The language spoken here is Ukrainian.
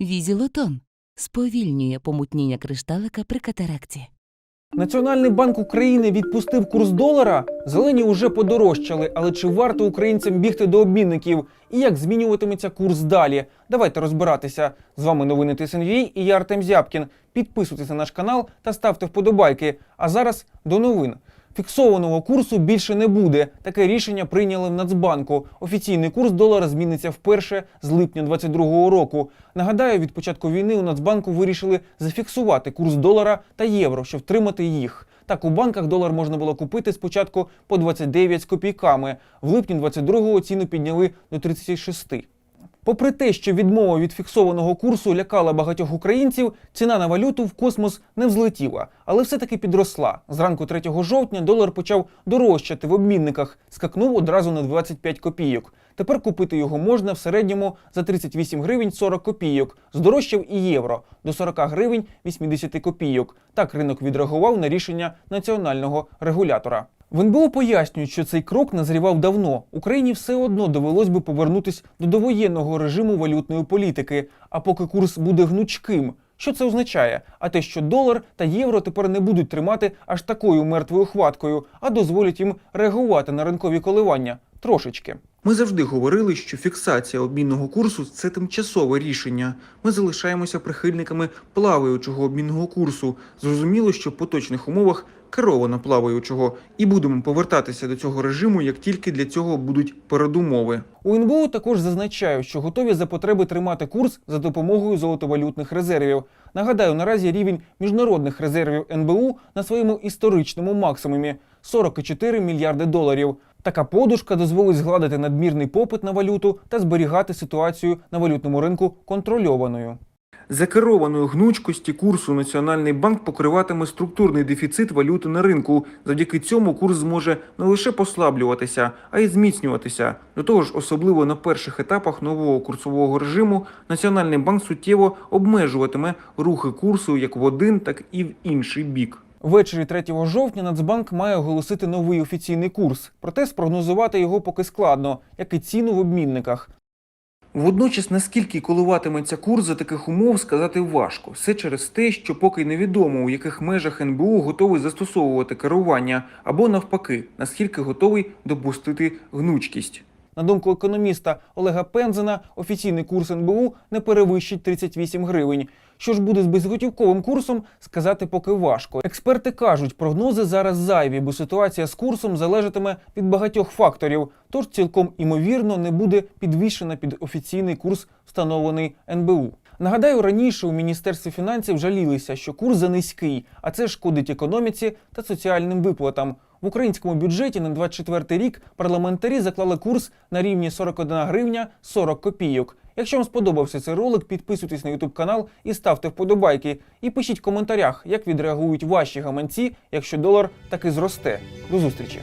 Візілотон сповільнює помутніння кришталика при катаракті. Національний банк України відпустив курс долара. Зелені уже подорожчали, але чи варто українцям бігти до обмінників? І як змінюватиметься курс далі? Давайте розбиратися. З вами новини ТСНВ і я Артем Зябкін. Підписуйтесь на наш канал та ставте вподобайки. А зараз до новин. Фіксованого курсу більше не буде. Таке рішення прийняли в Нацбанку. Офіційний курс долара зміниться вперше з липня 2022 року. Нагадаю, від початку війни у Нацбанку вирішили зафіксувати курс долара та євро, щоб втримати їх. Так у банках долар можна було купити спочатку по 29 з копійками. В липні 22-го ціну підняли до 36. Попри те, що відмова від фіксованого курсу лякала багатьох українців, ціна на валюту в космос не взлетіла, але все-таки підросла. Зранку 3 жовтня долар почав дорожчати в обмінниках, скакнув одразу на 25 копійок. Тепер купити його можна в середньому за 38 гривень 40 копійок. Здорожчав і євро до 40 гривень 80 копійок. Так ринок відреагував на рішення національного регулятора. В НБУ пояснюють, що цей крок назрівав давно. Україні все одно довелось би повернутись до довоєнного режиму валютної політики. А поки курс буде гнучким. Що це означає? А те, що долар та євро тепер не будуть тримати аж такою мертвою хваткою, а дозволять їм реагувати на ринкові коливання трошечки. Ми завжди говорили, що фіксація обмінного курсу це тимчасове рішення. Ми залишаємося прихильниками плаваючого обмінного курсу. Зрозуміло, що в поточних умовах керовано плаваючого, і будемо повертатися до цього режиму, як тільки для цього будуть передумови. У НБУ також зазначають, що готові за потреби тримати курс за допомогою золотовалютних резервів. Нагадаю, наразі рівень міжнародних резервів НБУ на своєму історичному максимумі 44 мільярди доларів. Така подушка дозволить згладити надмірний попит на валюту та зберігати ситуацію на валютному ринку контрольованою. За керованою гнучкості курсу Національний банк покриватиме структурний дефіцит валюти на ринку. Завдяки цьому курс зможе не лише послаблюватися, а й зміцнюватися. До того ж, особливо на перших етапах нового курсового режиму, Національний банк суттєво обмежуватиме рухи курсу як в один, так і в інший бік. Ввечері 3 жовтня Нацбанк має оголосити новий офіційний курс, проте спрогнозувати його поки складно, як і ціну в обмінниках. Водночас, наскільки коливатиметься курс за таких умов, сказати важко. Все через те, що поки невідомо, у яких межах НБУ готовий застосовувати керування, або навпаки, наскільки готовий допустити гнучкість. На думку економіста Олега Пензена, офіційний курс НБУ не перевищить 38 гривень. Що ж буде з безготівковим курсом, сказати поки важко. Експерти кажуть, прогнози зараз зайві, бо ситуація з курсом залежатиме від багатьох факторів. Тож цілком імовірно не буде підвішена під офіційний курс, встановлений НБУ. Нагадаю, раніше у міністерстві фінансів жалілися, що курс занизький, а це шкодить економіці та соціальним виплатам. В українському бюджеті на 24 рік парламентарі заклали курс на рівні 41 гривня 40 копійок. Якщо вам сподобався цей ролик, підписуйтесь на YouTube канал і ставте вподобайки. І пишіть в коментарях, як відреагують ваші гаманці, якщо долар таки зросте. До зустрічі!